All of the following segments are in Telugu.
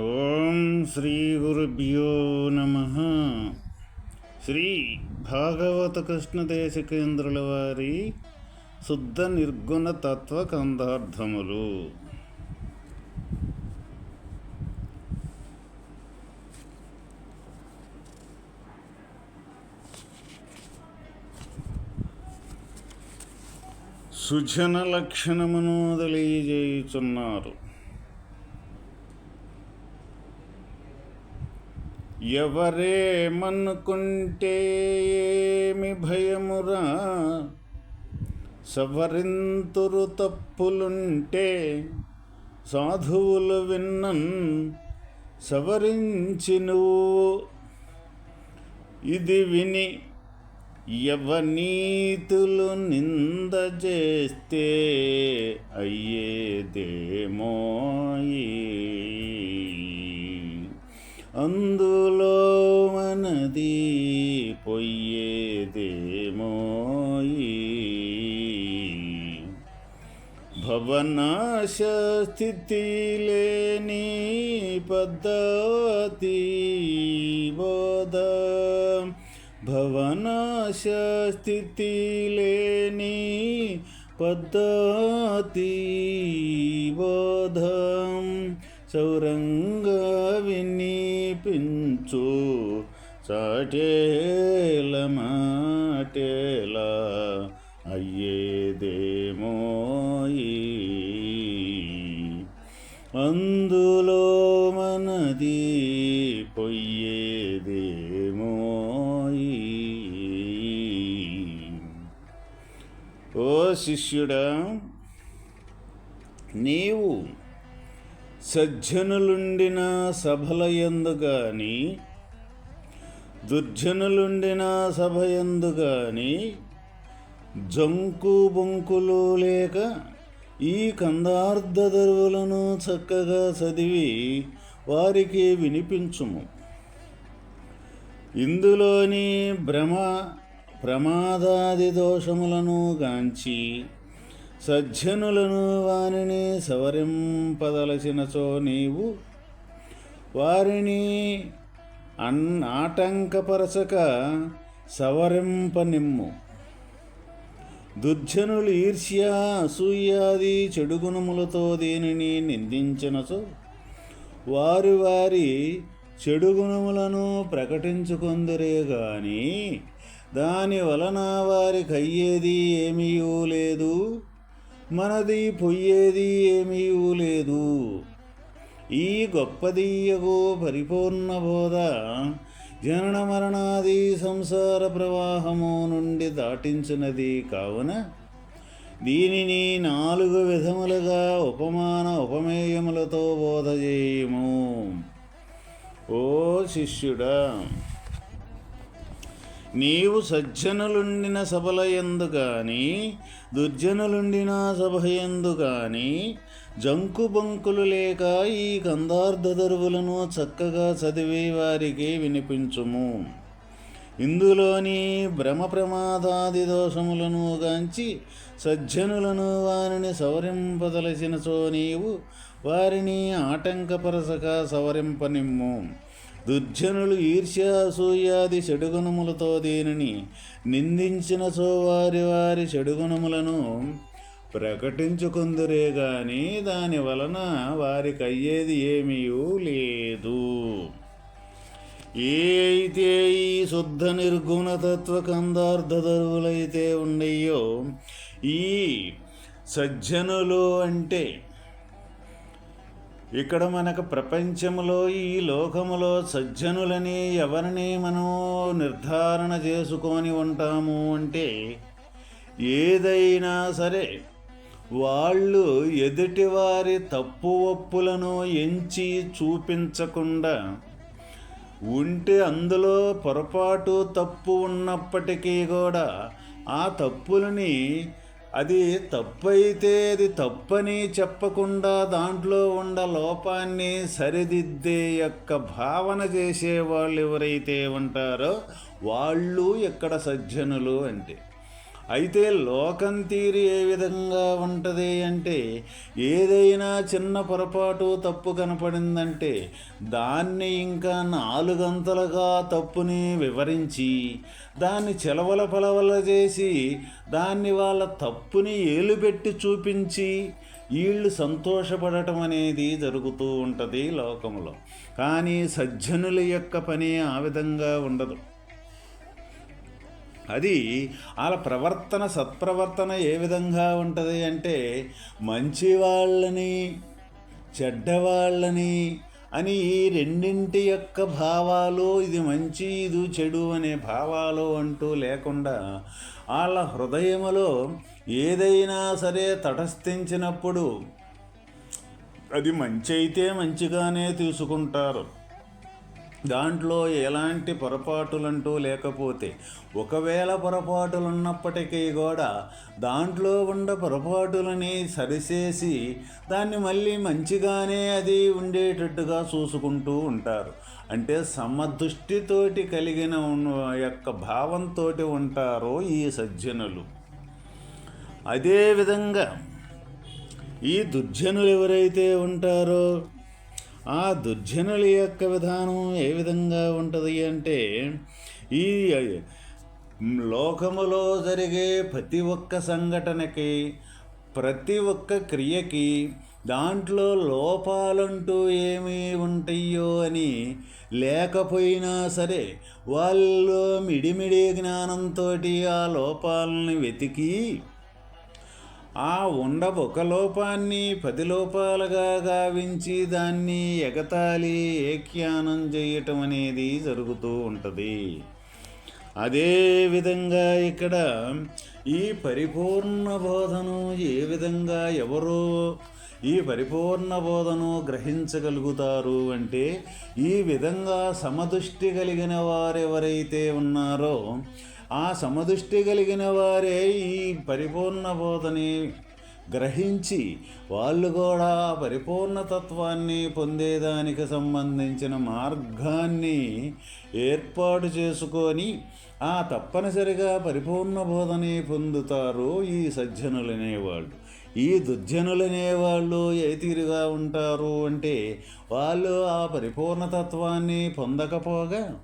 ఓం శ్రీ గురుభ్యో నమ. శ్రీ భాగవత కృష్ణ దేశకేంద్రుల వారి శుద్ధ నిర్గుణ తత్వ కందార్థములు. సుజన లక్షణమును తెలియజేయుచున్నారు. ఎవరేమనుకుంటే ఏమి భయమురా? సవరింతురు తప్పులుంటే సాధువులు విన్నన్ సవరించి నువ్వు ఇది విని యవనీతులు నింద చేస్తే అయ్యేదేమోయి అందులో మనది పొయ్యేదేమోయి భవనాశ స్థితి లేని పద్ధతి బోధ భవనాశ స్థితి లేని పద్ధతి బోధం చౌరంగా వినిపించు. చాటేల మాటేల అయ్యేదేమోయి అందులో మనది పొయ్యేదేమోయి ఓ శిష్యుడా నీవు సజ్జనులుండిన సభలయందు కానీ దుర్జనులుండిన సభయందు కానీ జంకు బొంకులు లేక ఈ కందార్థదరువులను చక్కగా చదివి వారికి వినిపించుము. ఇందులోని భ్రమ ప్రమాదాది దోషములను గాంచి సజ్జనులను వారిని సవరింపదలచినచో నీవు వారిని అన్ ఆటంకపరచక సవరింపనిమ్ము. దుర్జనులు ఈర్ష్య అసూయాది చెడు గుణములతో దేనిని నిందించినచో వారి వారి చెడు గుణములను ప్రకటించుకొందరే గాని దాని వలన వారికి అయ్యేది ఏమీ లేదు. మనది పొయ్యేది ఏమీ లేదు. ఈ గొప్పదీయగు పరిపూర్ణ బోధ జనన మరణాది సంసార ప్రవాహము నుండి దాటించినది కావున దీనిని నాలుగు విధములుగా ఉపమాన ఉపమేయములతో బోధ చేయము. ఓ శిష్యుడా నీవు సజ్జనులుండిన సభల ఎందు కానీ దుర్జనులుండిన సభ ఎందు కానీ జంకు బంకులు లేక ఈ కందార్థదరువులను చక్కగా చదివి వారికి వినిపించుము. ఇందులోని భ్రమ ప్రమాదాది దోషములను గాంచి సజ్జనులను వారిని సవరింపదలచినచో నీవు వారిని ఆటంకపరచక సవరింపనిమ్ము. దుర్జనులు ఈర్ష్య అసూయాది దీనిని నిందించిన వారి వారి షడుగుణములను ప్రకటించుకుందురే గాని దాని వలన వారికి అయ్యేది ఏమీ లేదు. ఏ అయితే ఈ శుద్ధ నిర్గుణతత్వ కందార్థధరువులైతే ఉండయో ఈ సజ్జనులు అంటే ఇక్కడ మనకు ప్రపంచంలో ఈ లోకములో సజ్జనులని ఎవరిని మనం నిర్ధారణ చేసుకొని ఉంటాము అంటే ఏదైనా సరే వాళ్ళు ఎదుటివారి తప్పు ఒప్పులను ఎంచి చూపించకుండా ఉంటే అందులో పొరపాటు తప్పు ఉన్నప్పటికీ కూడా ఆ తప్పులని అది తప్పైతే అది తప్పని చెప్పకుండా దాంట్లో ఉండ లోపాన్ని సరిదిద్దే యొక్క భావన చేసే వాళ్ళు ఎవరైతే ఉంటారో వాళ్ళు ఎక్కడ సజ్జనులు అంటే అయితే లోకం తీరి ఏ విధంగా ఉంటుంది అంటే ఏదైనా చిన్న పొరపాటు తప్పు కనపడిందంటే దాన్ని ఇంకా నాలుగంతలుగా తప్పుని వివరించి దాన్ని చెలవల పలవల చేసి దాన్ని వాళ్ళ తప్పుని ఏలుపెట్టి చూపించి వీళ్ళు సంతోషపడటం అనేది జరుగుతూ ఉంటుంది లోకంలో కానీ సజ్జనుల యొక్క పని ఆ విధంగా ఉండదు. అది వాళ్ళ ప్రవర్తన సత్ప్రవర్తన ఏ విధంగా ఉంటుంది అంటే మంచి వాళ్ళని చెడ్డవాళ్ళని అని ఈ రెండింటి యొక్క భావాలు ఇది మంచి ఇది చెడు అనే భావాలు అంటూ లేకుండా వాళ్ళ హృదయములో ఏదైనా సరే తటస్థించినప్పుడు అది మంచి అయితే మంచిగానే తీసుకుంటారు. దాంట్లో ఎలాంటి పొరపాటులంటూ లేకపోతే ఒకవేళ పొరపాటులున్నప్పటికీ కూడా దాంట్లో ఉన్న పొరపాటులని సరిచేసి దాన్ని మళ్ళీ మంచిగానే అది ఉండేటట్టుగా చూసుకుంటూ ఉంటారు. అంటే సమదృష్టితోటి కలిగిన యొక్క భావంతో ఉంటారో ఈ సజ్జనులు. అదేవిధంగా ఈ దుర్జనులు ఎవరైతే ఉంటారో ఆ దుర్జనుల యొక్క విధానం ఏ విధంగా ఉంటుంది అంటే ఈ లోకములో జరిగే ప్రతి ఒక్క సంఘటనకి ప్రతి ఒక్క క్రియకి దాంట్లో లోపాలంటూ ఏమి ఉంటాయో అని లేకపోయినా సరే వాళ్ళు మిడిమిడి జ్ఞానంతో ఆ లోపాలని వెతికి ఆ ఉండ ఒక లోపాన్ని పది లోపాలుగా గావించి దాన్ని ఎగతాళి ఏఖ్యానం చేయటం అనేది జరుగుతూ ఉంటుంది. అదేవిధంగా ఇక్కడ ఈ పరిపూర్ణ బోధను ఏ విధంగా ఎవరో ఈ పరిపూర్ణ బోధను గ్రహించగలుగుతారు అంటే ఈ విధంగా సమదృష్టి కలిగిన వారెవరైతే ఉన్నారో ఆ సమదృష్టి కలిగిన వారే ఈ పరిపూర్ణ బోధని గ్రహించి వాళ్ళు కూడా పరిపూర్ణతత్వాన్ని పొందేదానికి సంబంధించిన మార్గాన్ని ఏర్పాటు చేసుకొని ఆ తప్పనిసరిగా పరిపూర్ణ బోధని పొందుతారు ఈ సజ్జనులనేవాళ్ళు. ఈ దుర్జనులనేవాళ్ళు ఏ తీరుగా ఉంటారు అంటే వాళ్ళు ఆ పరిపూర్ణతత్వాన్ని పొందకపోగా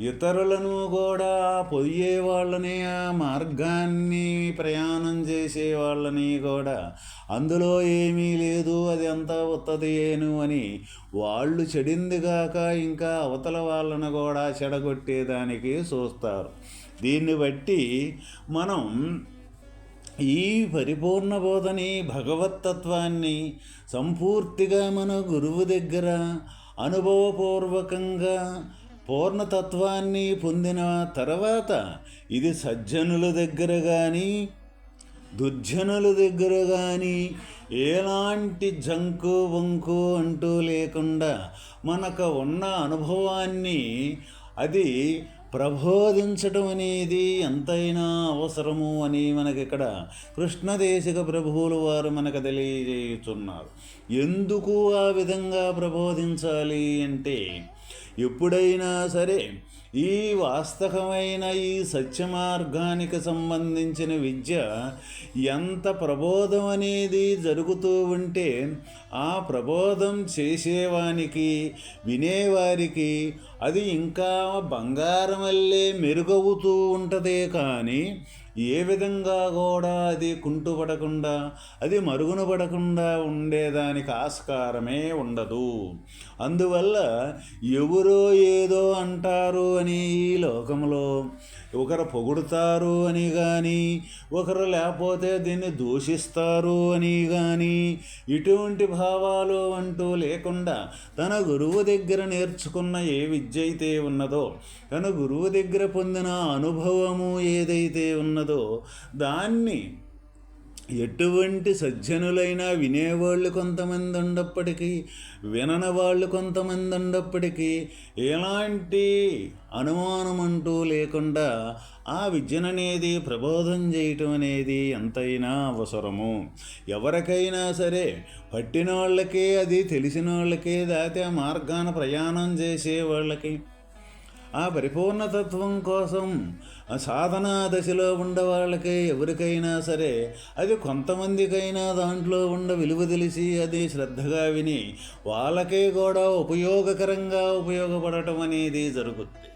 ఇతరులను కూడా పొయ్యే వాళ్ళని ఆ మార్గాన్ని ప్రయాణం చేసే వాళ్ళని కూడా. అందులో ఏమీ లేదు అది అంతా ఉత్తదేను అని వాళ్ళు చెడిందిగాక ఇంకా అవతల వాళ్ళను కూడా చెడగొట్టేదానికి చూస్తారు. దీన్ని బట్టి మనం ఈ పరిపూర్ణ బోధని భగవతత్వాన్ని సంపూర్తిగా మన గురువు దగ్గర అనుభవపూర్వకంగా పూర్ణతత్వాన్ని పొందిన తర్వాత ఇది సజ్జనుల దగ్గర కానీ దుర్జనుల దగ్గర కానీ ఎలాంటి జంకు వంకు అంటూ లేకుండా మనకు ఉన్న అనుభవాన్ని అది ప్రబోధించడం అనేది ఎంతైనా అవసరము అని మనకి ఇక్కడ కృష్ణదేశిక ప్రభువులు వారు మనకు తెలియజేయుచున్నారు ఎందుకు ఆ విధంగా ప్రబోధించాలి అంటే ఎప్పుడైనా సరే ఈ వాస్తవమైన ఈ సత్య మార్గానికి సంబంధించిన విద్య ఎంత ప్రబోధం అనేది జరుగుతూ ఉంటే ఆ ప్రబోధం చేసేవానికి వినేవారికి అది ఇంకా బంగారం వల్లే మెరుగవుతూ ఉంటుందే కానీ ఏ విధంగా కూడా అది కుంటుపడకుండా అది మరుగున పడకుండా ఉండేదానికి ఆస్కారమే ఉండదు. అందువల్ల ఎవరో ఏదో అంటారు అని ఈ లోకంలో ఒకరు పొగుడుతారు అని కానీ ఒకరు లేకపోతే దీన్ని దూషిస్తారు అని కానీ ఇటువంటి భావాలు అంటూ లేకుండా తన గురువు దగ్గర నేర్చుకున్న ఏ విద్య అయితే ఉన్నదో తన గురువు దగ్గర పొందిన అనుభవము ఏదైతే ఉన్నదో దాన్ని ఎటువంటి సజ్జనులైనా వినేవాళ్ళు కొంతమంది ఉండప్పటికీ వినని వాళ్ళు కొంతమంది ఉండప్పటికీ ఎలాంటి అనుమానం అంటూ లేకుండా ఆ విద్యననేది ప్రబోధం చేయటం అనేది ఎంతైనా అవసరము. ఎవరికైనా సరే పట్టిన వాళ్ళకే అది తెలిసిన వాళ్ళకే దాతే మార్గాన ప్రయాణం చేసే వాళ్ళకి ఆ పరిపూర్ణతత్వం కోసం సాధనా దశలో ఉండవాళ్ళకే ఎవరికైనా సరే అది కొంతమందికైనా దాంట్లో ఉండ విలువ తెలిసి అది శ్రద్ధగా విని వాళ్ళకే కూడా ఉపయోగకరంగా ఉపయోగపడటం అనేది జరుగుతుంది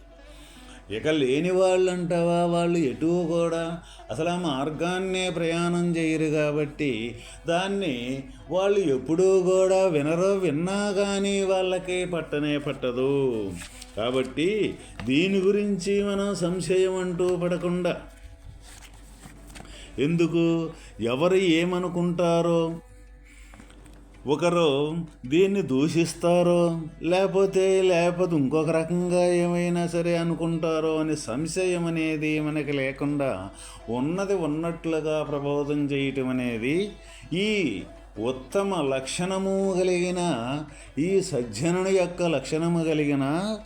ఇక లేని వాళ్ళు అంటావా వాళ్ళు ఎటు కూడా? అసలు ఆ మార్గాన్నే ప్రయాణం చేయరు కాబట్టి దాన్ని వాళ్ళు ఎప్పుడూ కూడా వినరో విన్నా కానీ వాళ్ళకి పట్టనే పట్టదు. కాబట్టి దీని గురించి మనం సంశయం అంటూ పడకుండా. ఎందుకు? ఎవరు ఏమనుకుంటారో? ఒకరు దీన్ని దూషిస్తారో లేకపోతే లేకపోతే ఇంకొక రకంగా ఏమైనా సరే అనుకుంటారో అనే సంశయం అనేది మనకి లేకుండా ఉన్నది ఉన్నట్లుగా ప్రబోధం చేయటం అనేది ఈ ఉత్తమ లక్షణము కలిగిన ఈ సజ్జనుని యొక్క లక్షణము కలిగిన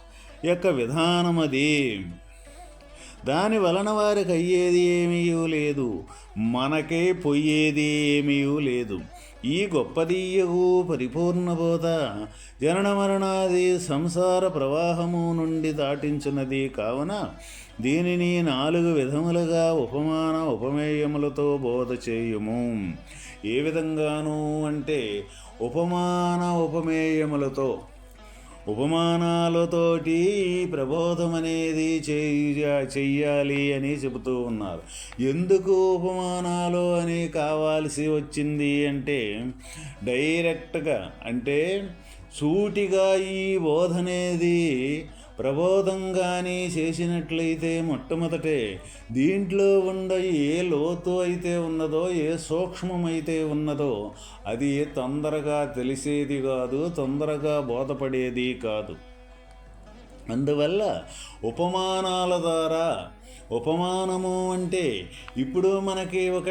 యొక్క విధానం అది. దాని వలన వారికి అయ్యేది ఏమీ లేదు. మనకే పొయ్యేది ఏమీ లేదు. ఈ గొప్పదీయగు పరిపూర్ణబోధ. జనన మరణాది సంసార ప్రవాహము నుండి దాటించినది కావున దీనిని నాలుగు విధములుగా ఉపమాన ఉపమేయములతో బోధ చేయుము. ఏ విధంగాను అంటే ఉపమాన ఉపమేయములతో ఉపమానాలతోటి ప్రబోధం అనేది చేయ చెయ్యాలి అని చెబుతూ ఉన్నారు. ఎందుకు ఉపమానాలు అని కావాల్సి వచ్చింది అంటే డైరెక్ట్గా అంటే సూటిగా ఈ బోధ అనేది ప్రబోధం కానీ చేసినట్లయితే మొట్టమొదటే దీంట్లో ఉండ ఏ లోతు అయితే ఉన్నదో ఏ సూక్ష్మమైతే ఉన్నదో అది తొందరగా తెలిసేది కాదు తొందరగా బోధపడేది కాదు. అందువల్ల ఉపమానాల ద్వారా ఉపమానము అంటే ఇప్పుడు మనకి ఒక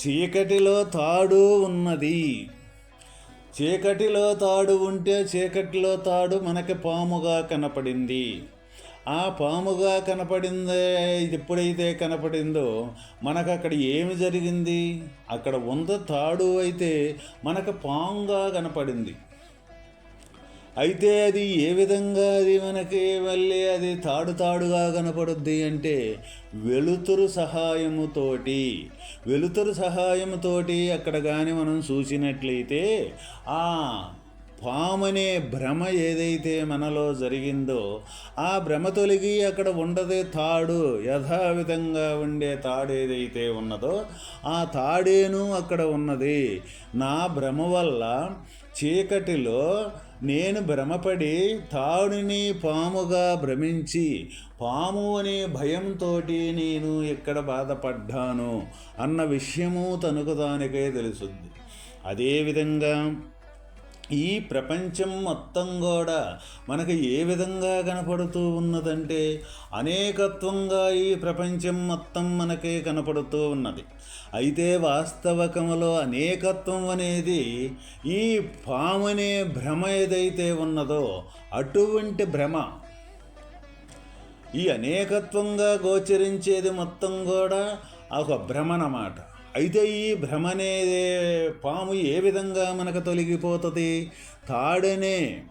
చీకటిలో తాడు ఉన్నది. చీకటిలో తాడు ఉంటే చీకటిలో తాడు మనకి పాముగా కనపడింది. ఆ పాముగా కనపడిందే ఎప్పుడైతే కనపడిందో మనకు అక్కడ ఏమి జరిగింది? అక్కడ ఉంద తాడు అయితే మనకు పాముగా కనపడింది. అయితే అది ఏ విధంగా అది మనకి మళ్ళీ అది తాడు తాడుగా కనపడుద్ది అంటే వెలుతురు సహాయముతోటి వెలుతురు సహాయముతోటి అక్కడ కానీ మనం చూసినట్లయితే ఆ పామనే భ్రమ ఏదైతే మనలో జరిగిందో ఆ భ్రమ తొలగి అక్కడ ఉండదే తాడు యథావిధంగా ఉండే తాడు ఏదైతే ఉన్నదో ఆ తాడేను అక్కడ ఉన్నది. నా భ్రమ వల్ల చీకటిలో నేను భ్రమపడి తాడుని పాముగా భ్రమించి పాము అనే భయంతో నేను ఎక్కడ బాధపడ్డాను అన్న విషయము తనకు దానికే తెలుసుద్ది అదేవిధంగా ఈ ప్రపంచం మొత్తం కూడా మనకు ఏ విధంగా కనపడుతూ ఉన్నదంటే అనేకత్వంగా ఈ ప్రపంచం మొత్తం మనకే కనపడుతూ ఉన్నది. అయితే వాస్తవకములో అనేకత్వం అనేది ఈ పామనే భ్రమ ఏదైతే ఉన్నదో అటువంటి భ్రమ ఈ అనేకత్వంగా గోచరించేది మొత్తం కూడా ఒక అన్నమాట అయితే ఈ భ్రమ పాము ఏ విధంగా మనకు తొలగిపోతుంది? తాడనే.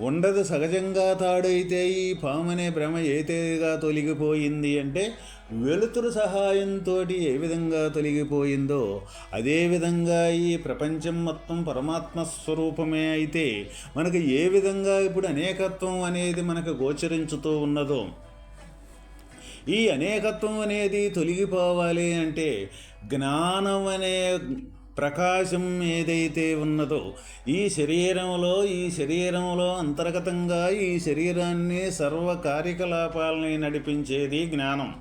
ఉండదు సహజంగా తాడైతే ఈ పాము అనే భ్రమ ఏతేగా తొలగిపోయింది అంటే వెలుతురు సహాయంతో ఏ విధంగా తొలగిపోయిందో అదేవిధంగా ఈ ప్రపంచం మొత్తం పరమాత్మ స్వరూపమే అయితే మనకు ఏ విధంగా ఇప్పుడు అనేకత్వం అనేది మనకు గోచరించుతూ ఉన్నదో ఈ అనేకత్వం అనేది తొలగిపోవాలి అంటే జ్ఞానం అనే ప్రకాశం ఏదైతే ఉన్నదో ఈ శరీరంలో ఈ శరీరంలో అంతర్గతంగా ఈ శరీరాన్ని సర్వ కార్యకలాపాలని నడిపించేది జ్ఞానం.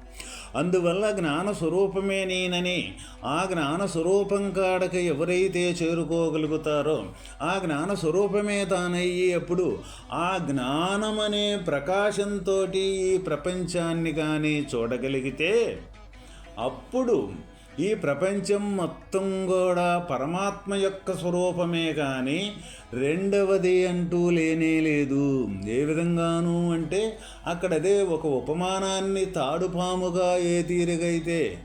అందువల్ల జ్ఞాన స్వరూపమే నేనని ఆ జ్ఞాన స్వరూపం కాడక ఎవరైతే చేరుకోగలుగుతారో ఆ జ్ఞాన స్వరూపమే తానయ్యి అప్పుడు ఆ అనే ప్రకాశంతో ఈ ప్రపంచాన్ని కానీ చూడగలిగితే అప్పుడు ఈ ప్రపంచం మొత్తం కూడా పరమాత్మ యొక్క స్వరూపమే కానీ రెండవది అంటూ లేనే లేదు. ఏ విధంగాను అంటే అక్కడ అదే ఒక ఉపమానాన్ని తాడుపాముగా ఏ తీరుగైతే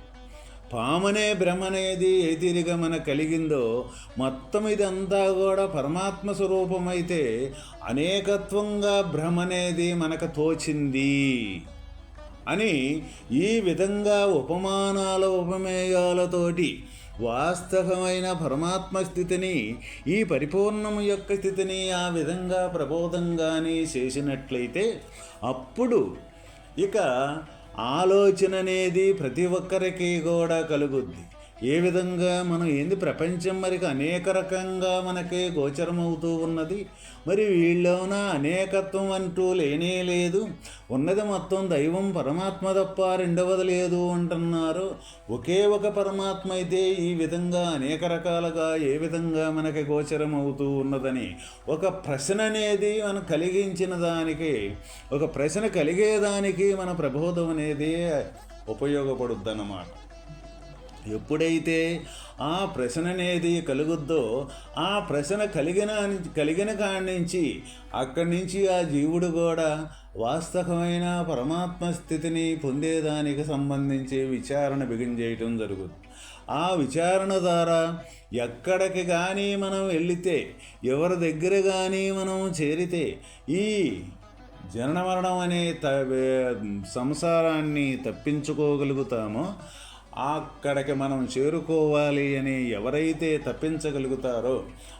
పామనే భ్రమనేది ఏ తీరిగా మన కలిగిందో మొత్తం ఇదంతా కూడా పరమాత్మ స్వరూపమైతే అనేకత్వంగా భ్రమనేది మనకు తోచింది. అని ఈ విధంగా ఉపమానాల ఉపమేయాలతోటి వాస్తవమైన పరమాత్మ స్థితిని ఈ పరిపూర్ణము యొక్క స్థితిని ఆ విధంగా ప్రబోధంగానే చేసినట్లయితే అప్పుడు ఇక ఆలోచన అనేది ప్రతి ఒక్కరికి కూడా కలుగుద్ది. ఏ విధంగా మనం ఏంది ప్రపంచం మరికి అనేక రకంగా మనకే గోచరమవుతూ ఉన్నది. మరి వీళ్ళలోన అనేకత్వం అంటూ లేనే లేదు. ఉన్నది మొత్తం దైవం పరమాత్మ తప్ప రెండవది లేదు అంటున్నారు. ఒకే ఒక పరమాత్మ అయితే ఈ విధంగా అనేక రకాలుగా ఏ విధంగా మనకి గోచరం అవుతూ ఉన్నదని ఒక ప్రశ్న అనేది మనం కలిగించిన దానికి ఒక ప్రశ్న కలిగేదానికి మన ప్రబోధం అనేది ఉపయోగపడుద్ది అన్నమాట ఎప్పుడైతే ఆ ప్రశ్న అనేది కలుగుద్దో ఆ ప్రశ్న కలిగిన కలిగిన కాడి నుంచి అక్కడి నుంచి ఆ జీవుడు కూడా వాస్తవమైన పరమాత్మ స్థితిని పొందేదానికి సంబంధించి విచారణ బిగించేయటం జరుగుతుంది ఆ విచారణ ద్వారా ఎక్కడికి కానీ మనం వెళితే ఎవరి దగ్గర కానీ మనం చేరితే ఈ జనన మరణం అనే త సంసారాన్ని తప్పించుకోగలుగుతామో అక్కడికి మనం చేరుకోవాలి అని ఎవరైతే తప్పించగలుగుతారో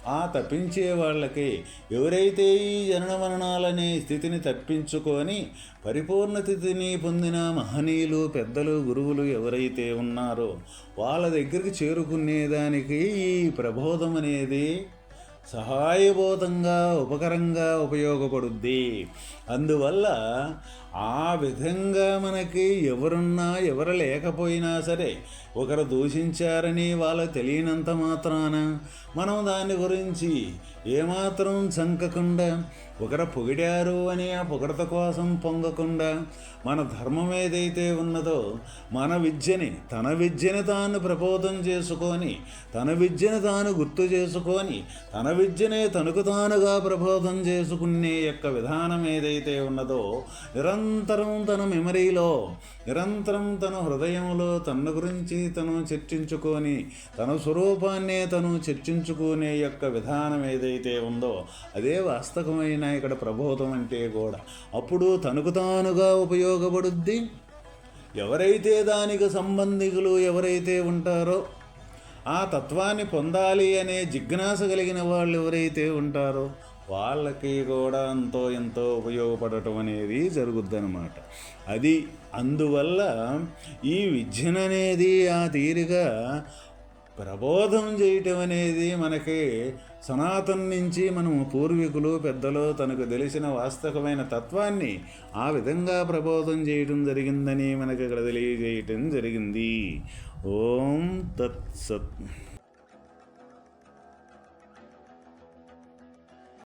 ఆ తప్పించే వాళ్ళకి ఎవరైతే ఈ జనన మరణాలనే స్థితిని తప్పించుకొని పరిపూర్ణ స్థితిని పొందిన మహనీయులు పెద్దలు గురువులు ఎవరైతే ఉన్నారో వాళ్ళ దగ్గరికి చేరుకునేదానికి ఈ ప్రబోధం అనేది సహాయబోధంగా ఉపకరంగా ఉపయోగపడుద్ది. అందువల్ల ఆ విధంగా మనకి ఎవరున్నా ఎవరు లేకపోయినా సరే ఒకరు దూషించారని వాళ్ళకి తెలియనంత మాత్రాన మనం దాని గురించి ఏమాత్రం చంకకుండా ఒకరు పొగిడారు అని ఆ పొగడత కోసం పొంగకుండా మన ధర్మం ఏదైతే ఉన్నదో మన విద్యని తన విద్యని తాను ప్రబోధం చేసుకొని తన విద్యని తాను గుర్తు చేసుకొని తన విద్యనే తనకు తానుగా ప్రబోధం చేసుకునే యొక్క విధానం ఏదైతే ఉన్నదో నిరంతరం తన మెమరీలో నిరంతరం తన హృదయంలో తన గురించి తను చర్చించుకొని తన స్వరూపాన్నే తను చర్చించుకునే యొక్క విధానం ఏదైతే ఉందో అదే వాస్తవమైన ఇక్కడ ప్రబోధం అంటే కూడా అప్పుడు తనకు తానుగా ఉపయోగపడుద్ది? ఎవరైతే దానికి సంబంధికులు ఎవరైతే ఉంటారో ఆ తత్వాన్ని పొందాలి అనే జిజ్ఞాస కలిగిన వాళ్ళు ఎవరైతే ఉంటారో వాళ్ళకి కూడా ఎంతో ఎంతో ఉపయోగపడటం అనేది జరుగుద్దనమాట అది అందువల్ల ఈ విద్యననేది ఆ తీరుగా ప్రబోధం చేయటం అనేది మనకి సనాతన నుంచి మనము పూర్వీకులు పెద్దలు తనకు తెలిసిన వాస్తవమైన తత్వాన్ని ఆ విధంగా ప్రబోధం చేయటం జరిగిందని మనకి ఇక్కడ తెలియజేయటం జరిగింది. ఓం తత్సత్